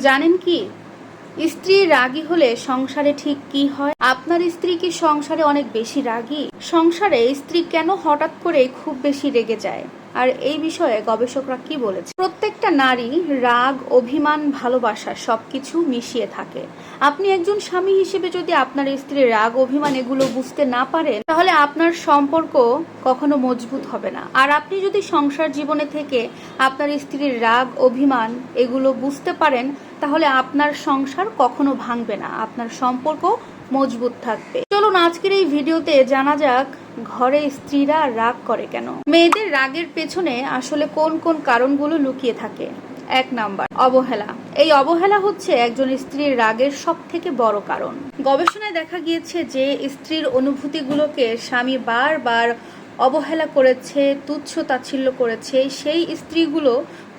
জানেন কি? স্ত্রী রাগী হলে সংসারে ঠিক কি হয়? আপনার স্ত্রী কি সংসারে অনেক বেশি রাগী? সংসারে স্ত্রী কেন হঠাৎ করে খুব বেশি রেগে যায়? আর এই বিষয়ে গবেষকরা কি বলেছে? প্রত্যেকটা নারী রাগ, অভিমান, ভালোবাসা সবকিছু মিশিয়ে থাকে। আপনি একজন স্বামী হিসেবে যদি আপনার স্ত্রীর রাগ, অভিমান এগুলো বুঝতে না পারেন, তাহলে আপনার সম্পর্ক কখনো মজবুত হবে না। আর আপনি যদি সংসার জীবনে থেকে আপনার স্ত্রীর রাগ, অভিমান এগুলো বুঝতে পারেন, তাহলে আপনার সংসার কখনো ভাঙবে না। আপনার সম্পর্ক মজবুত থাকবে। চলুন আজকের এই ভিডিওতে জানা যাক, ঘরে স্ত্রীরা রাগ করে কেন? মেয়েদের রাগের পেছনে আসলে কোন কোন কারণগুলো লুকিয়ে থাকে? এক নাম্বার, অবহেলা। এই অবহেলা হচ্ছে একজন স্ত্রীর রাগের সব থেকে বড় কারণ। গবেষণায় দেখা গিয়েছে যে স্ত্রীর অনুভূতিগুলোকে স্বামী বারবার অবহেলা করেছে, তুচ্ছ তাচ্ছিল্য করেছে, সেই স্ত্রীগুলো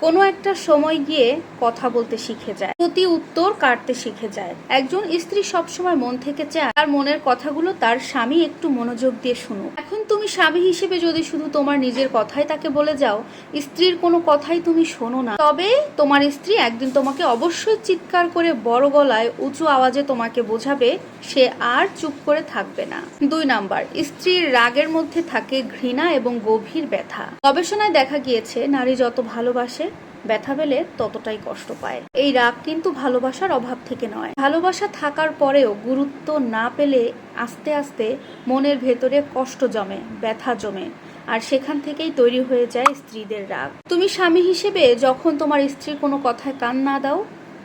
কোনো একটা সময় গিয়ে কথা বলতে শিখে যায়, প্রতি উত্তর কাটতে শিখে যায়। একজন স্ত্রী সবসময় মন থেকে চায়, তার মনের কথাগুলো তার স্বামী একটু মনোযোগ দিয়ে শুনুক। এখন তুমি স্বামী হিসেবে যদি শুধু তোমার নিজের কথাই তাকে বলে যাও, স্ত্রীর কোনো কথাই তুমি শোনো না। তবে তোমার স্ত্রী একদিন তোমাকে অবশ্যই চিৎকার করে বড় গলায় উঁচু আওয়াজে তোমাকে বোঝাবে, সে আর চুপ করে থাকবে না। দুই নাম্বার, স্ত্রীর রাগের মধ্যে থাকে ঘৃণা এবং গভীর ব্যথা। গবেষণায় দেখা গিয়েছে, নারী যত ভালোবাসে ব্যথা পেলে ততটাই কষ্ট পায়। এই রাগ কিন্তু ভালোবাসার অভাব থেকে নয়। ভালোবাসা থাকার পরেও গুরুত্ব না পেলে আস্তে আস্তে মনের ভেতরে কষ্ট জমে, ব্যথা জমে, আর সেখান থেকেই তৈরি হয়ে যায় স্ত্রীদের রাগ। তুমি স্বামী হিসেবে যখন তোমার স্ত্রীর কোনো কথায় কান না দাও,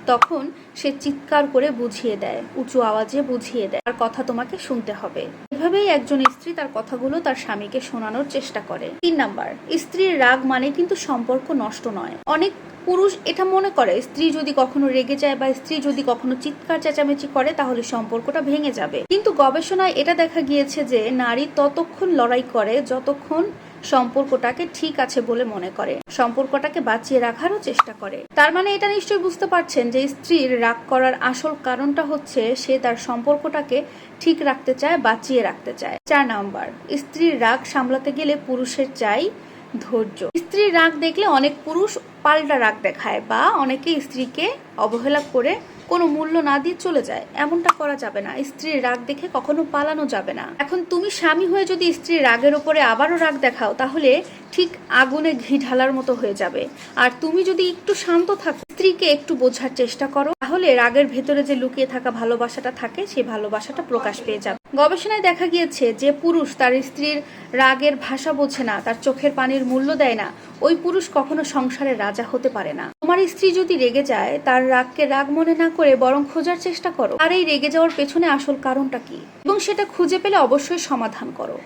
তখন সে চিৎকার করে বুঝিয়ে দেয়, উঁচু আওয়াজে বুঝিয়ে দেয়, আর কথা তোমাকে শুনতে হবে। এভাবেই একজন স্ত্রী তার কথাগুলো তার স্বামীকে শোনানোর চেষ্টা করে। তিন নাম্বার, স্ত্রীর রাগ মানে কিন্তু সম্পর্ক নষ্ট নয়। অনেক পুরুষ এটা মনে করে, স্ত্রী যদি কখনো রেগে যায় বা স্ত্রী যদি কখনো চিৎকার, চেঁচামেচি করে, তাহলে সম্পর্কটা ভেঙে যাবে। কিন্তু গবেষণায় এটা দেখা গিয়েছে যে নারী ততক্ষণ লড়াই করে যতক্ষণ সম্পর্কটাকে ঠিক আছে বলে মনে করে। সম্পর্কটাকে বাঁচিয়ে রাখারও চেষ্টা করে। তার মানে এটা নিশ্চয়ই বুঝতে পারছেন যে স্ত্রীর রাগ করার আসল কারণটা হচ্ছে সে তার সম্পর্কটাকে ঠিক রাখতে চায়, বাঁচিয়ে রাখতে চায়। চার নাম্বার স্ত্রীর রাগ সামলাতে গেলে পুরুষের চাই ধৈর্য। স্ত্রীর রাগ দেখলে অনেক পুরুষ পাল্টা রাগ দেখায় বা অনেকে স্ত্রীকে অবহেলা করে কোনো মূল্য না দিয়ে চলে যায়। এমনটা করা যাবে না। স্ত্রীর রাগ দেখে কখনো পালানো যাবে না। এখন তুমি স্বামী হয়ে যদি স্ত্রীর রাগের উপরে আবারও রাগ দেখাও, তাহলে ঠিক আগুনে ঘি ঢালার মতো হয়ে যাবে। আর তুমি যদি একটু শান্ত থাকো স্ত্রীকে একটু বোঝার চেষ্টা করো। তাহলে রাগের ভেতরে যে লুকিয়ে থাকা ভালোবাসাটা থাকে, সেই ভালোবাসাটা প্রকাশ পেয়ে যাবে। গবেষণায় দেখা গিয়েছে যে পুরুষ তার স্ত্রীর রাগের ভাষা বোঝে না, তার চোখের পানির মূল্য দেয় না। ওই পুরুষ কখনো সংসারের রাজা হতে পারে না। তোমার স্ত্রী যদি রেগে যায়, তার রাগকে রাগ মনে না করে বরং খোঁজার চেষ্টা করো। আর এই রেগে যাওয়ার পেছনে আসল কারণটা কি? এবং সেটা খুঁজে পেলে অবশ্যই সমাধান করো।